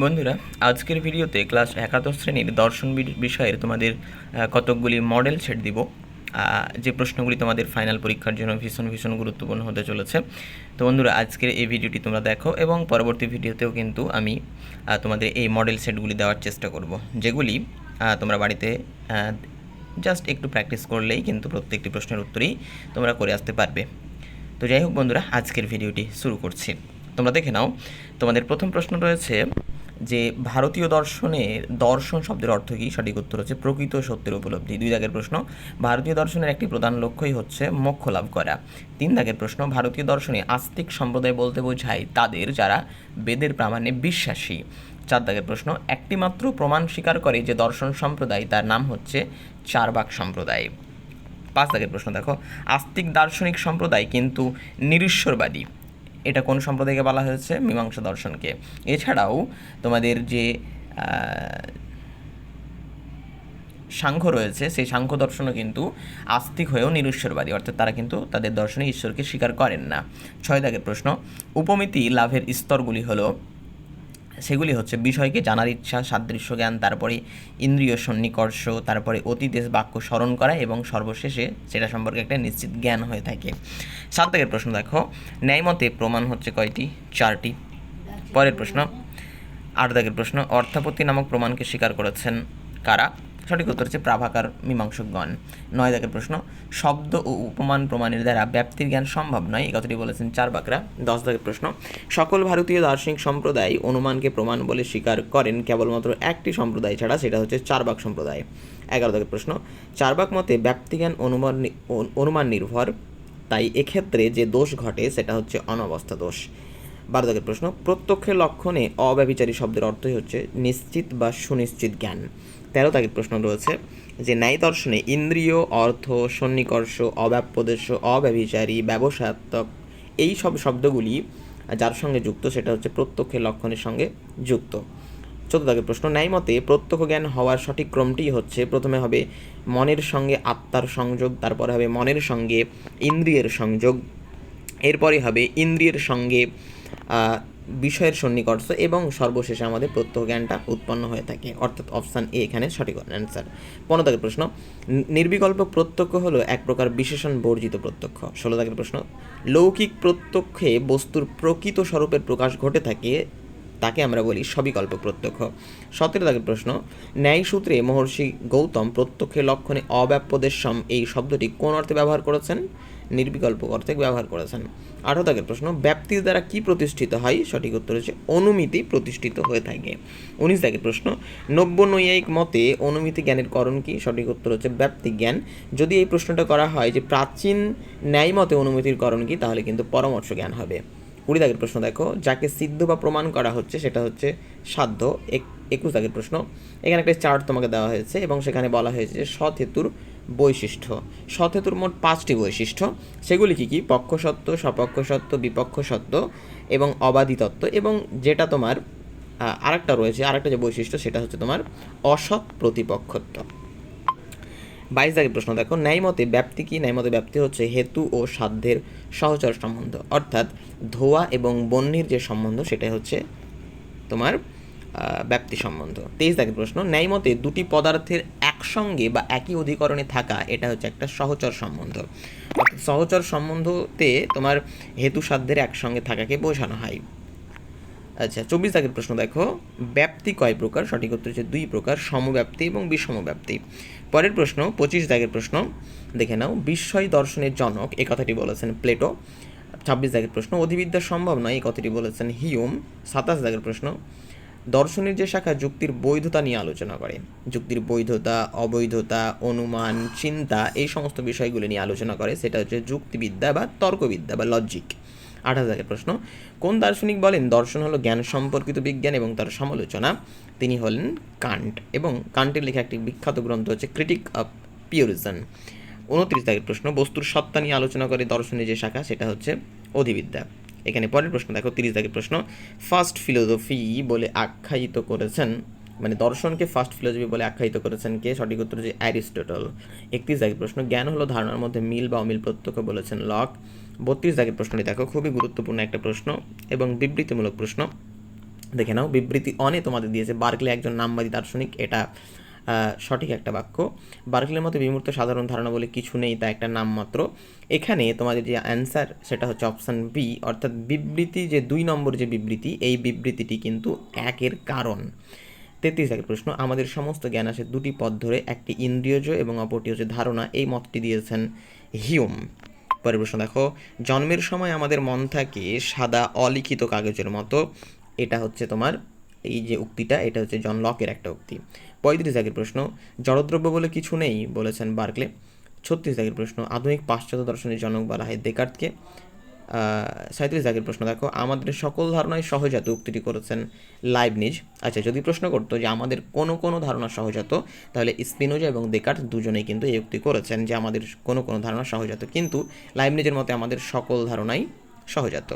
বন্ধুরা, আজকের ভিডিওতে ক্লাস একাদশ শ্রেণির দর্শন বিষয়ের তোমাদের কতকগুলি মডেল সেট দিব। যে প্রশ্নগুলি তোমাদের ফাইনাল পরীক্ষার জন্য ভীষণ ভীষণ গুরুত্বপূর্ণ হতে চলেছে। তো বন্ধুরা, আজকের এই ভিডিওটি তোমরা দেখো এবং পরবর্তী ভিডিওতেও কিন্তু আমি তোমাদের এই মডেল সেটগুলি দেওয়ার চেষ্টা করব, যেগুলি তোমরা বাড়িতে জাস্ট একটু প্র্যাকটিস করলেই কিন্তু প্রত্যেকটি প্রশ্নের উত্তরই তোমরা করে আসতে পারবে। তো যাই হোক বন্ধুরা, আজকের ভিডিওটি শুরু করছি। তোমরা দেখে নাও, তোমাদের প্রথম প্রশ্ন রয়েছে যে ভারতীয় দর্শনের, দর্শন শব্দের অর্থ কী? সঠিক উত্তর হচ্ছে প্রকৃত সত্যের উপলব্ধি। দুই দাগের প্রশ্ন, ভারতীয় দর্শনের একটি প্রধান লক্ষ্যই হচ্ছে মোক্ষ লাভ করা। তিন দাগের প্রশ্ন, ভারতীয় দর্শনে আস্তিক সম্প্রদায় বলতে বোঝায় তাদের যারা বেদের প্রামাণ্যে বিশ্বাসী। চার দাগের প্রশ্ন, একটিমাত্র প্রমাণ স্বীকার করে যে দর্শন সম্প্রদায়, তার নাম হচ্ছে চারবাক সম্প্রদায়। পাঁচ দাগের প্রশ্ন দেখো, আস্তিক দার্শনিক সম্প্রদায় কিন্তু নিরীশ্বরবাদী। এটা কোন সম্প্রদায়কে বলা হয়েছে? মীমাংসা দর্শনকে। এছাড়াও তোমাদের যে সাংখ্য রয়েছে, সেই সাংখ্য দর্শনও কিন্তু আস্তিক হয়েও নিরুশ্বরবাদী, অর্থাৎ তারা কিন্তু তাদের দর্শনে ঈশ্বরকে স্বীকার করেন না। ছয় দাগের প্রশ্ন, উপমিতি লাভের স্তরগুলি হলো সেগুলি হচ্ছে বিষয়কে জানার ইচ্ছা, সাদৃশ্য জ্ঞান, তারপরে ইন্দ্রিয় সন্নিকর্ষ, তারপরে অতীতেশ বাক্য স্মরণ করা এবং সর্বশেষে সেটা সম্পর্কে একটা নিশ্চিত জ্ঞান হয়ে থাকে। সাত দাগের প্রশ্ন দেখো, ন্যায়মতে প্রমাণ হচ্ছে কয়টি? চারটি। পরের প্রশ্ন, আট দাগের প্রশ্ন, অর্থাপত্তি নামক প্রমাণকে স্বীকার করেছেন কারা? সঠিক উত্তর হচ্ছে প্রাভাকার মীমাংসকগণ। নয় দাগের প্রশ্ন, শব্দ ও উপমান প্রমাণের দ্বারা ব্যাপ্তির জ্ঞান সম্ভব নয়, এই কথাটি বলেছেন চার বাকরা। দশ দাগের প্রশ্ন, সকল ভারতীয় দার্শনিক সম্প্রদায় অনুমানকে প্রমাণ বলে স্বীকার করেন কেবলমাত্র একটি সম্প্রদায় ছাড়া, সেটা হচ্ছে চারবাক সম্প্রদায়। এগারো দাগের প্রশ্ন, চারবাক মতে ব্যাপ্তিজ্ঞান অনুমান অনুমান নির্ভর, তাই এক্ষেত্রে যে দোষ ঘটে সেটা হচ্ছে অনবস্থা দোষ। বারো দাগের প্রশ্ন প্রত্যক্ষের লক্ষণে অব্যভিচারী শব্দের অর্থই হচ্ছে নিশ্চিত বা সুনিশ্চিত জ্ঞান। তেরো দাগের প্রশ্ন রয়েছে যে, ন্যায় দর্শনে ইন্দ্রিয়, অর্থ, সন্নিকর্ষ অব্যাপদেশ অব্যভিচারী, ব্যবসাত্মক এই সব শব্দগুলি যার সঙ্গে যুক্ত সেটা হচ্ছে প্রত্যক্ষের লক্ষণের সঙ্গে যুক্ত। চতুর্থ দাগের প্রশ্ন, ন্যায় মতে প্রত্যক্ষ জ্ঞান হওয়ার সঠিক ক্রমটি হচ্ছে প্রথমে হবে মনের সঙ্গে আত্মার সংযোগ, তারপরে হবে মনের সঙ্গে ইন্দ্রিয়ের সংযোগ। এরপরে হবে ইন্দ্রিয়ের সঙ্গে বিষয়ের সন্নিকর্ষ এবং সর্বশেষে আমাদের প্রত্যক্ষ জ্ঞানটা উৎপন্ন হয়ে থাকে। অর্থাৎ অপশান এ এখানে সঠিক অ্যান্সার পনেরো দাগের প্রশ্ন, নির্বিকল্প প্রত্যক্ষ হলো এক প্রকার বিশেষণ বর্জিত প্রত্যক্ষ। ষোলো দাগের প্রশ্ন, লৌকিক প্রত্যক্ষে বস্তুর প্রকৃত স্বরূপের প্রকাশ ঘটে থাকে, তাকে আমরা বলি সবিকল্প প্রত্যক্ষ। সতেরো দাগের প্রশ্ন ন্যায় সূত্রে মহর্ষি গৌতম প্রত্যক্ষের লক্ষণে অব্যাপদেশম এই শব্দটি কোন অর্থে ব্যবহার করেছেন? নির্বিকল্প অর্থে ব্যবহার করেছেন। আঠারো দাগের প্রশ্ন ব্যাপ্তির দ্বারা কি প্রতিষ্ঠিত হয়? সঠিক উত্তর হচ্ছে অনুমিতি প্রতিষ্ঠিত হয়ে থাকে। উনিশ দাগের প্রশ্ন নব্য নৈয়ায়িক মতে অনুমিতি জ্ঞানের করণ কি? সঠিক উত্তর হচ্ছে ব্যাপ্তি জ্ঞান। যদি এই প্রশ্নটা করা হয় যে প্রাচীন ন্যায় মতে অনুমিতির করণ কি, তাহলে কিন্তু পরামর্শ জ্ঞান হবে। কুড়ি দাগের প্রশ্ন দেখো, যাকে সিদ্ধ বা প্রমাণ করা হচ্ছে সেটা হচ্ছে সাধ্য। এক একুশ দাগের প্রশ্ন, এখানে একটা চার্ট তোমাকে দেওয়া হয়েছে এবং সেখানে বলা হয়েছে যে সৎ হেতুর বৈশিষ্ট্য। সৎ হেতুর মোট পাঁচটি বৈশিষ্ট্য। সেগুলি কী কী? পক্ষ সত্য সপক্ষ সত্য বিপক্ষ সত্য এবং অবাধি তত্ত্ব এবং যেটা তোমার আরেকটা রয়েছে, আরেকটা যে বৈশিষ্ট্য সেটা হচ্ছে তোমার অসৎ প্রতিপক্ষত্ব। বাইশ দাগের প্রশ্ন, দেখো, ন্যায়মতে ব্যাপ্তি কি? ন্যায়মতে ব্যাপ্তি হচ্ছে হেতু ও সাধ্যের সহচর সম্বন্ধ। অর্থাৎ ধোয়া এবং বন্যির যে সম্বন্ধ সেটাই হচ্ছে তোমার ব্যাপ্তি সম্বন্ধ। তেইশ দাগের প্রশ্ন, ন্যায়মতে দুটি পদার্থের একসঙ্গে বা একই অধিকরণে থাকা, এটা হচ্ছে একটা সহচর সম্বন্ধ। সহচর সম্বন্ধতে তোমার হেতু সাধ্যের একসঙ্গে থাকাকে বোঝানো হয়। আচ্ছা চব্বিশ দাগের প্রশ্ন দেখো। ব্যাপ্তি কয় প্রকার? সঠিক উত্তর হচ্ছে দুই প্রকার, সমব্যাপ্তি এবং বিষমব্যাপ্তি। পরের প্রশ্ন, পঁচিশ দাগের প্রশ্ন, দেখে নাও। বিস্ময় দর্শনের জনক এই কথাটি বলেছেন প্লেটো। ছাব্বিশ দাগের প্রশ্ন, অধিবিদ্যা সম্ভব নয় এই কথাটি বলেছেন হিউম। সাতাশ দাগের প্রশ্ন দর্শনের যে শাখা, যুক্তির বৈধতা নিয়ে আলোচনা করে। যুক্তির বৈধতা, অবৈধতা, অনুমান, চিন্তা, এই সমস্ত বিষয়গুলি নিয়ে আলোচনা করে। সেটা হচ্ছে যুক্তিবিদ্যা বা তর্কবিদ্যা বা লজিক আঠাশ দাগের প্রশ্ন, কোন দার্শনিক বলেন, দর্শন হলো জ্ঞান সম্পর্কিত বিজ্ঞান এবং তার সমালোচনা তিনি হলেন কান্ট এবং কান্টের লেখা একটি বিখ্যাত গ্রন্থ হচ্ছে ক্রিটিক অফ পিওরিজম উনত্রিশ দাগের প্রশ্ন, বস্তুর সত্তা নিয়ে আলোচনা করে দর্শনের যে শাখা, সেটা হচ্ছে অধিবিদ্যা। এখানে পরের প্রশ্ন, দেখো, তিরিশ দাগের প্রশ্ন। ফার্স্ট ফিলোসফি বলে আখ্যায়িত করেছেন মানে দর্শনকে ফার্স্ট ফিলোসফি বলে আখ্যায়িত করেছেন কে? সঠিক উত্তর যে অ্যারিস্টটল। একত্রিশ দাগের প্রশ্ন, জ্ঞান হলো ধারণার মধ্যে মিল বা অমিল প্রত্যক্ষ বলেছেন লক। বত্রিশ দাগের প্রশ্নটি দেখো, খুবই গুরুত্বপূর্ণ একটা প্রশ্ন এবং বিবৃতিমূলক প্রশ্ন। দেখে নাও, বিবৃতি অনে তোমাদের দিয়েছে, বার্কলে একজন নামবাদী দার্শনিক, এটা সঠিক একটা বাক্য। বার্কলের মতো বিমূর্ত সাধারণ ধারণা বলে কিছু নেই, তা একটা নাম মাত্র। এখানে তোমাদের যে অ্যান্সার সেটা হচ্ছে অপশান বি অর্থাৎ বিবৃতি যে দুই নম্বর যে বিবৃতি, এই বিবৃতিটি কিন্তু একের কারণ। তেত্রিশ একের প্রশ্ন, আমাদের সমস্ত জ্ঞান আসে দুটি পথ ধরে, একটি ইন্দ্রিয়জ এবং অপরটি হচ্ছে ধারণা। এই মতটি দিয়েছেন হিউম। পরের প্রশ্ন দেখো, জন্মের সময় আমাদের মন থাকে সাদা অলিখিত কাগজের মতো। এটা হচ্ছে তোমার এই যে উক্তিটা, এটা হচ্ছে জন লকের একটা উক্তি। পঁয়ত্রিশ আগের প্রশ্ন, জড়দ্রব্য বলে কিছু নেই, বলেছেন বার্কলে। ছত্রিশ আগের প্রশ্ন, আধুনিক পাশ্চাত্য দর্শনের জনক বলা হয় দেকার্তকে সাঁত্রিশ আগের প্রশ্ন, দেখো, আমাদের সকল ধারণায় সহজাত, উক্তিটি করেছেন লাইবনিজ। আচ্ছা যদি প্রশ্ন করতো যে আমাদের কোনো কোনো ধারণা সহজাত, তাহলে স্পিনোজা এবং দেকার্ত দুজনেই কিন্তু এই উক্তি করেছেন যে আমাদের কোনো কোনো ধারণা সহজাত। কিন্তু লাইবনিজের মতে আমাদের সকল ধারণাই সহজাত।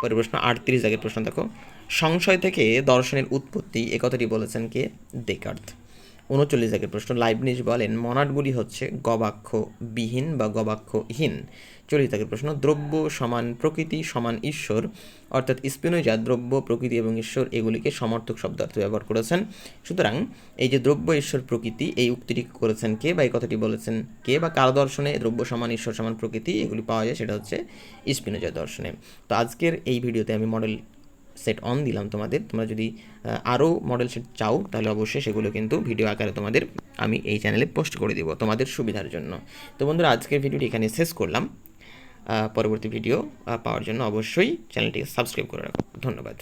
পরের প্রশ্ন, আটত্রিশ আগের প্রশ্ন, দেখো সংশয় থেকে দর্শনের উৎপত্তি, এ কথাটি বলেছেন কে? দেকার্ত উনচল্লিশ আগের প্রশ্ন, লাইবনিজ বলেন মনাটগুলি হচ্ছে গবাক্ষ বিহীন বা গবাক্ষহীন। চল্লিশ আগের প্রশ্ন, দ্রব্য সমান প্রকৃতি, সমান ঈশ্বর। অর্থাৎ স্পিনোজা, দ্রব্য, প্রকৃতি এবং ঈশ্বর, এগুলিকে সমর্থক শব্দার্থে ব্যবহার করেছেন। সুতরাং এই যে দ্রব্য, ঈশ্বর, প্রকৃতি, এই উক্তিটি করেছেন কে বা এই কথাটি বলেছেন কে বা কার দর্শনে দ্রব্য সমান, ঈশ্বর সমান, প্রকৃতি, এগুলি পাওয়া যায়, সেটা হচ্ছে স্পিনোজা দর্শনে। তো আজকের এই ভিডিওতে আমি মডেল সেট অন দিলাম তোমাদের। তোমরা যদি আরও মডেল সেট চাও, তাহলে অবশ্যই সেগুলো কিন্তু ভিডিও আকারে তোমাদের আমি এই চ্যানেলে পোস্ট করে দেবো তোমাদের সুবিধার জন্য। তো বন্ধুরা, আজকের ভিডিওটি এখানে শেষ করলাম। পরবর্তী ভিডিও পাওয়ার জন্য অবশ্যই চ্যানেলটিকে সাবস্ক্রাইব করে রাখো। ধন্যবাদ।